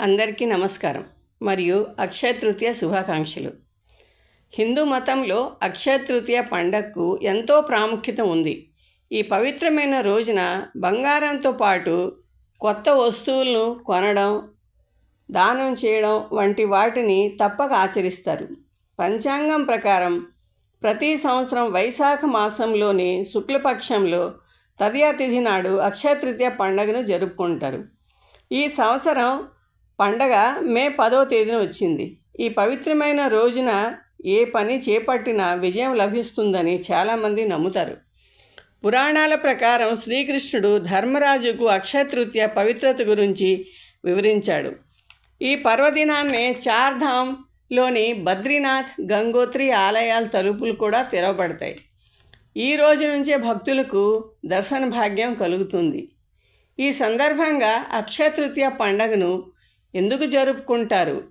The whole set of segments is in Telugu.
అందరికీ నమస్కారం. మరియు అక్షయ తృతీయ శుభాకాంక్షలు. హిందూ మతంలో అక్షయ తృతీయ పండగకు ఎంతో ప్రాముఖ్యత ఉంది. ఈ పవిత్రమైన రోజున బంగారంతో పాటు కొత్త వస్తువులను కొనడం దానం చేయడం వంటి వాటిని తప్పక ఆచరిస్తారు. పంచాంగం ప్రకారం ప్రతి సంవత్సరం వైశాఖ మాసంలోని శుక్లపక్షంలో తదియా తిథి నాడు అక్షయ తృతీయ పండుగను జరుపుకుంటారు. ఈ సంవత్సరం పండగ మే పదో తేదీన వచ్చింది. ఈ పవిత్రమైన రోజున ఏ పని చేపట్టినా విజయం లభిస్తుందని చాలామంది నమ్ముతారు. పురాణాల ప్రకారం శ్రీకృష్ణుడు ధర్మరాజుకు అక్షతృతీయ పవిత్రత గురించి వివరించాడు. ఈ పర్వదినాన్నే చార్ధామ్లోని బద్రీనాథ్ గంగోత్రి ఆలయాల తలుపులు కూడా తెరవబడతాయి. ఈ రోజు నుంచే భక్తులకు దర్శన భాగ్యం కలుగుతుంది. ఈ సందర్భంగా అక్షతృతీయ పండుగను పండగను ఎందుకు జరుపుకుంటారు?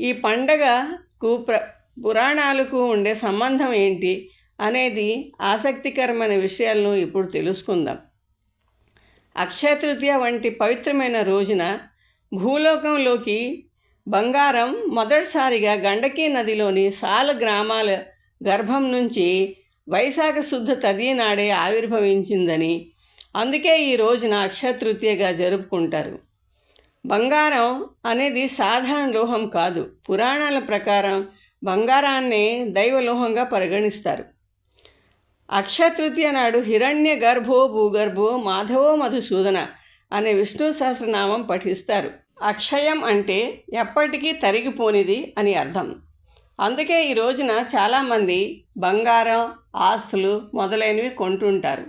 ఈ పండగకు ప్ర పురాణాలకు ఉండే సంబంధం ఏంటి? అనేది ఆసక్తికరమైన విషయాలను ఇప్పుడు తెలుసుకుందాం. అక్షయ తృతీయ వంటి పవిత్రమైన రోజున భూలోకంలోకి బంగారం మొదటిసారిగా గండకీ నదిలోని సాల గ్రామాల గర్భం నుంచి వైశాఖ శుద్ధ తది నాడే ఆవిర్భవించిందని అందుకే ఈ రోజున అక్షయ తృతీయగా జరుపుకుంటారు. బంగారం అనేది సాధారణ లోహం కాదు. పురాణాల ప్రకారం బంగారాన్ని దైవలోహంగా పరిగణిస్తారు. అక్షతృతీయ నాడు హిరణ్య గర్భో భూగర్భో మాధవో మధుసూదన అనే విష్ణు సహస్రనామం పఠిస్తారు. అక్షయం అంటే ఎప్పటికీ తరిగిపోనిది అని అర్థం. అందుకే ఈ రోజున చాలామంది బంగారం ఆస్తులు మొదలైనవి కొంటుంటారు.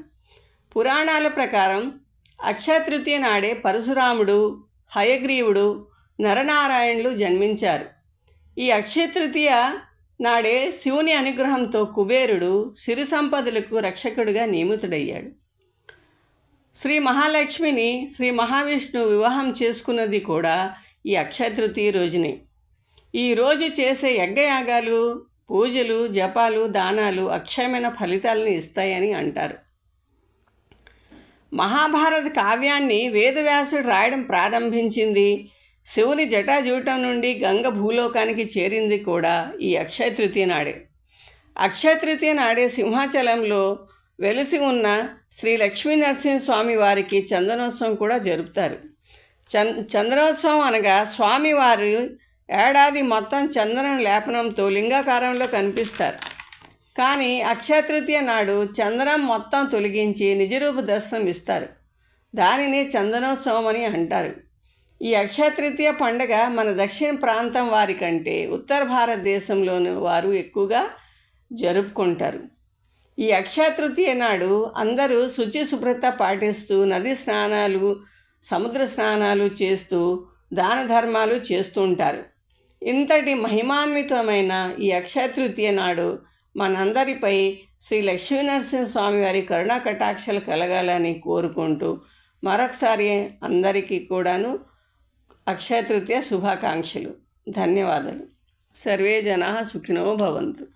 పురాణాల ప్రకారం అక్షయ తృతీయ నాడే పరశురాముడు హయగ్రీవుడు నరనారాయణులు జన్మించారు. ఈ అక్షయతృతీయ నాడే శివుని అనుగ్రహంతో కుబేరుడు సిరి సంపదలకు రక్షకుడిగా నియమితుడయ్యాడు. శ్రీ మహాలక్ష్మిని శ్రీ మహావిష్ణు వివాహం చేసుకున్నది కూడా ఈ అక్షయతృతీయ రోజునే. ఈ రోజు చేసే యజ్ఞయాగాలు పూజలు జపాలు దానాలు అక్షయమైన ఫలితాలను ఇస్తాయని అంటారు. మహాభారత కావ్యాన్ని వేదవ్యాసుడు రాయడం ప్రారంభించింది. శివుని జటాజూటం నుండి గంగ భూలోకానికి చేరింది కూడా ఈ అక్షయ తృతీయ నాడే. అక్షయ తృతీయ నాడే సింహాచలంలో వెలిసి ఉన్న శ్రీ లక్ష్మీ నరసింహస్వామి వారికి చందనోత్సవం కూడా జరుపుతారు. చం చందనోత్సవం అనగా స్వామివారు ఏడాది మొత్తం చందనం లేపనంతో లింగాకారంలో కనిపిస్తారు. కానీ అక్షయతృతీయ నాడు చందనం మొత్తం తొలగించి నిజరూప దర్శనం ఇస్తారు. దానిని చందనోత్సవం అని అంటారు. ఈ అక్షయతృతీయ పండుగ మన దక్షిణ ప్రాంతం వారి కంటే ఉత్తర భారతదేశంలోని వారు ఎక్కువగా జరుపుకుంటారు. ఈ అక్షయతృతీయ నాడు అందరూ శుచి శుభ్రత పాటిస్తూ నది స్నానాలు సముద్ర స్నానాలు చేస్తూ దాన ధర్మాలు చేస్తుంటారు ఇంతటి మహిమాన్వితమైన ఈ అక్షయతృతీయ నాడు మనందరిపై శ్రీ లక్ష్మీనరసింహస్వామి వారి కరుణా కటాక్షలు కలగాలని కోరుకుంటూ మరొకసారి అందరికీ కూడాను అక్షయ తృతీయ శుభాకాంక్షలు. ధన్యవాదాలు. సర్వే జనా సుఖినో భవంతు.